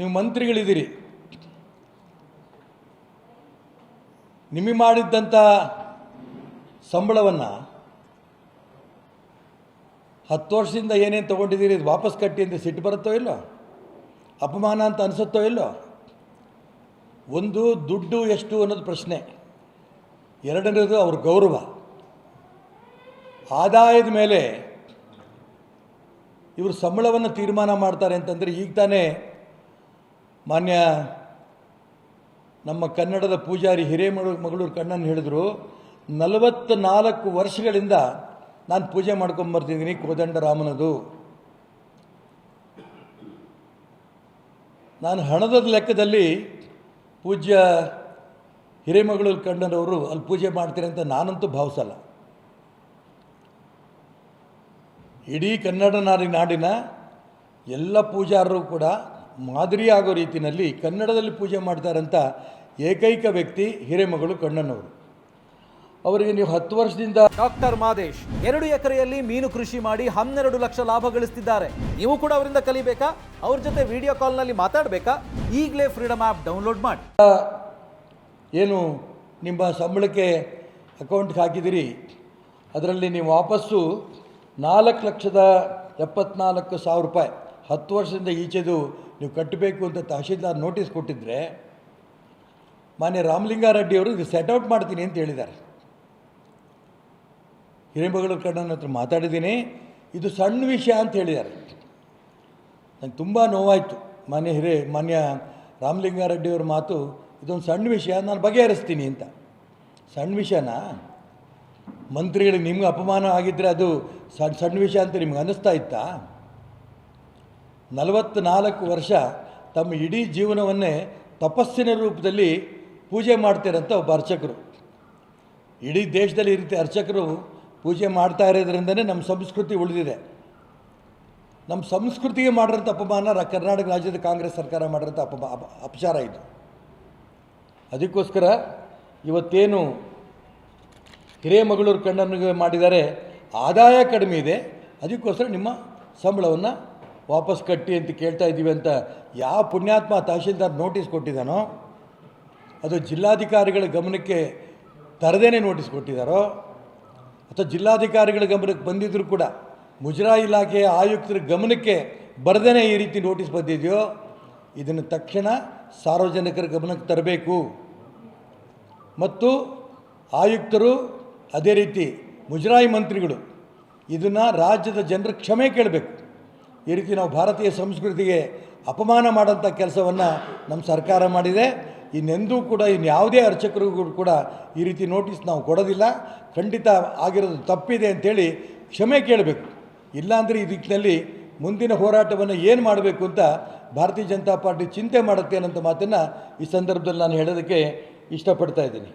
ನೀವು ಮಂತ್ರಿಗಳಿದ್ದೀರಿ. ನಿಮಗೆ ಮಾಡಿದ್ದಂಥ ಸಂಬಳವನ್ನು ಹತ್ತು ವರ್ಷದಿಂದ ಏನೇನು ತೊಗೊಂಡಿದ್ದೀರಿ, ಇದು ವಾಪಸ್ ಕಟ್ಟಿ ಅಂತ ಸಿಟ್ಟು ಬರುತ್ತೋ ಇಲ್ಲೋ? ಅಪಮಾನ ಅಂತ ಅನಿಸುತ್ತೋ ಇಲ್ಲೋ? ಒಂದು ದುಡ್ಡು ಎಷ್ಟು ಅನ್ನೋದು ಪ್ರಶ್ನೆ. ಎರಡನೇದು ಅವ್ರ ಗೌರವ. ಆದಾಯದ ಮೇಲೆ ಇವರು ಸಂಬಳವನ್ನು ತೀರ್ಮಾನ ಮಾಡ್ತಾರೆ ಅಂತಂದರೆ ಈಗ ತಾನೇ ಮಾನ್ಯ ನಮ್ಮ ಕನ್ನಡದ ಪೂಜಾರಿ ಹಿರೇಮಗಳು ಮಗಳೂರು ಕಣ್ಣನ್ನು ಹೇಳಿದ್ರು ನಲವತ್ತ ನಾಲ್ಕು ವರ್ಷಗಳಿಂದ ನಾನು ಪೂಜೆ ಮಾಡ್ಕೊಂಬರ್ತಿದ್ದೀನಿ ಕೋದಂಡರಾಮನದು ನಾನು ಹಣದ ಲೆಕ್ಕದಲ್ಲಿ ಪೂಜ್ಯ ಹಿರೇಮಗಳೂರು ಕಣ್ಣನವರು ಅಲ್ಲಿ ಪೂಜೆ ಮಾಡ್ತೀರಿ ಅಂತ ನಾನಂತೂ ಭಾವಿಸಲ್ಲ. ಇಡೀ ಕನ್ನಡ ನಾಡಿ ನಾಡಿನ ಎಲ್ಲ ಪೂಜಾರರು ಕೂಡ ಮಾದರಿ ಆಗೋ ರೀತಿಯಲ್ಲಿ ಕನ್ನಡದಲ್ಲಿ ಪೂಜೆ ಮಾಡ್ತಾರಂತ ಏಕೈಕ ವ್ಯಕ್ತಿ ಹಿರೇಮಗಳು ಕಣ್ಣನವರು. ಅವರಿಗೆ ನೀವು ಹತ್ತು ವರ್ಷದಿಂದ ಡಾಕ್ಟರ್ ಮಾದೇಶ್ ಎರಡು ಎಕರೆಯಲ್ಲಿ ಮೀನು ಕೃಷಿ ಮಾಡಿ ಹನ್ನೆರಡು ಲಕ್ಷ ಲಾಭ ಗಳಿಸ್ತಿದ್ದಾರೆ. ನೀವು ಕೂಡ ಅವರಿಂದ ಕಲಿಬೇಕಾ? ಅವ್ರ ಜೊತೆ ವಿಡಿಯೋ ಕಾಲ್ನಲ್ಲಿ ಮಾತಾಡಬೇಕಾ? ಈಗಲೇ ಫ್ರೀಡಮ್ ಆ್ಯಪ್ ಡೌನ್ಲೋಡ್ ಮಾಡಿ. ಏನು ನಿಮ್ಮ ಸಂಬಳಕ್ಕೆ ಅಕೌಂಟ್ಗೆ ಹಾಕಿದಿರಿ. ಅದರಲ್ಲಿ ನೀವು ವಾಪಸ್ಸು ನಾಲ್ಕು ಲಕ್ಷದ ಎಪ್ಪತ್ನಾಲ್ಕು ಸಾವಿರ ರೂಪಾಯಿ. ಹತ್ತು ವರ್ಷದಿಂದ ಈಚೆದು ನೀವು ಕಟ್ಟಬೇಕು ಅಂತ ತಹಶೀಲ್ದಾರ್ ನೋಟಿಸ್ ಕೊಟ್ಟಿದ್ದರೆ ಮಾನ್ಯ ರಾಮಲಿಂಗಾರೆಡ್ಡಿಯವರು ಇದು ಸೆಟ್ಔಟ್ ಮಾಡ್ತೀನಿ ಅಂತ ಹೇಳಿದ್ದಾರೆ. ಹಿರೇಮಗಳೂರು ಕಣ್ಣನ ಹತ್ರ ಮಾತಾಡಿದ್ದೀನಿ. ಇದು ಸಣ್ಣ ವಿಷಯ ಅಂತ ಹೇಳಿದ್ದಾರೆ. ನಂಗೆ ತುಂಬ ನೋವಾಯಿತು. ಮಾನ್ಯ ಹಿರೇ, ಮಾನ್ಯ ರಾಮಲಿಂಗಾರೆಡ್ಡಿಯವ್ರ ಮಾತು ಇದೊಂದು ಸಣ್ಣ ವಿಷಯ, ನಾನು ಬಗೆಹರಿಸ್ತೀನಿ ಅಂತ. ಸಣ್ಣ ವಿಷಯನಾ? ಮಂತ್ರಿಗಳಿಗೆ ನಿಮ್ಗೆ ಅಪಮಾನ ಆಗಿದ್ದರೆ ಅದು ಸಣ್ಣ ಸಣ್ಣ ವಿಷಯ ಅಂತ ನಿಮ್ಗೆ ಅನ್ನಿಸ್ತಾ ಇತ್ತಾ? ನಲವತ್ತ್ನಾಲ್ಕು ವರ್ಷ ತಮ್ಮ ಇಡೀ ಜೀವನವನ್ನೇ ತಪಸ್ಸಿನ ರೂಪದಲ್ಲಿ ಪೂಜೆ ಮಾಡ್ತಿರೋಂಥ ಒಬ್ಬ ಅರ್ಚಕರು. ಇಡೀ ದೇಶದಲ್ಲಿ ಈ ರೀತಿ ಅರ್ಚಕರು ಪೂಜೆ ಮಾಡ್ತಾ ಇರೋದ್ರಿಂದನೇ ನಮ್ಮ ಸಂಸ್ಕೃತಿ ಉಳಿದಿದೆ. ನಮ್ಮ ಸಂಸ್ಕೃತಿಗೆ ಮಾಡಿರೋಂಥ ಅಪಮಾನ ಕರ್ನಾಟಕ ರಾಜ್ಯದ ಕಾಂಗ್ರೆಸ್ ಸರ್ಕಾರ ಮಾಡಿರೋಂಥ ಅಪಮ, ಅಪ, ಅಪಚಾರ ಇದು. ಅದಕ್ಕೋಸ್ಕರ ಇವತ್ತೇನು ಹಿರೇಮಗಳೂರು ಕಣ್ಣನಿಗೆ ಮಾಡಿದ್ದಾರೆ, ಆದಾಯ ಕಡಿಮೆ ಇದೆ, ಅದಕ್ಕೋಸ್ಕರ ನಿಮ್ಮ ಸಂಬಳವನ್ನು ವಾಪಸ್ ಕಟ್ಟಿ ಅಂತ ಕೇಳ್ತಾ ಇದ್ದೀವಿ ಅಂತ ಯಾವ ಪುಣ್ಯಾತ್ಮ ತಹಶೀಲ್ದಾರ್ ನೋಟಿಸ್ ಕೊಟ್ಟಿದ್ದಾನೋ, ಅದು ಜಿಲ್ಲಾಧಿಕಾರಿಗಳ ಗಮನಕ್ಕೆ ತರದೇನೆ ನೋಟಿಸ್ ಕೊಟ್ಟಿದ್ದಾರೋ, ಅಥವಾ ಜಿಲ್ಲಾಧಿಕಾರಿಗಳ ಗಮನಕ್ಕೆ ಬಂದಿದ್ದರೂ ಕೂಡ ಮುಜರಾಯಿ ಇಲಾಖೆಯ ಆಯುಕ್ತರ ಗಮನಕ್ಕೆ ಬರದೇ ಈ ರೀತಿ ನೋಟಿಸ್ ಬಂದಿದೆಯೋ, ಇದನ್ನು ತಕ್ಷಣ ಸಾರ್ವಜನಿಕರ ಗಮನಕ್ಕೆ ತರಬೇಕು. ಮತ್ತು ಆಯುಕ್ತರು ಅದೇ ರೀತಿ ಮುಜರಾಯಿ ಮಂತ್ರಿಗಳು ಇದನ್ನು ರಾಜ್ಯದ ಜನರ ಕ್ಷಮೆ ಕೇಳಬೇಕು. ಈ ರೀತಿ ನಾವು ಭಾರತೀಯ ಸಂಸ್ಕೃತಿಗೆ ಅಪಮಾನ ಮಾಡೋಂಥ ಕೆಲಸವನ್ನು ನಮ್ಮ ಸರ್ಕಾರ ಮಾಡಿದೆ. ಇನ್ನೆಂದೂ ಕೂಡ ಇನ್ಯಾವುದೇ ಅರ್ಚಕರಿಗೂ ಕೂಡ ಈ ರೀತಿ ನೋಟಿಸ್ ನಾವು ಕೊಡೋದಿಲ್ಲ. ಖಂಡಿತ ಆಗಿರೋದು ತಪ್ಪಿದೆ ಅಂಥೇಳಿ ಕ್ಷಮೆ ಕೇಳಬೇಕು. ಇಲ್ಲಾಂದರೆ ಈ ದಿಕ್ಕಿನಲ್ಲಿ ಮುಂದಿನ ಹೋರಾಟವನ್ನು ಏನು ಮಾಡಬೇಕು ಅಂತ ಭಾರತೀಯ ಜನತಾ ಪಾರ್ಟಿ ಚಿಂತೆ ಮಾಡುತ್ತೆ ಅನ್ನೋಂಥ ಮಾತನ್ನು ಈ ಸಂದರ್ಭದಲ್ಲಿ ನಾನು ಹೇಳೋದಕ್ಕೆ ಇಷ್ಟಪಡ್ತಾ ಇದ್ದೀನಿ.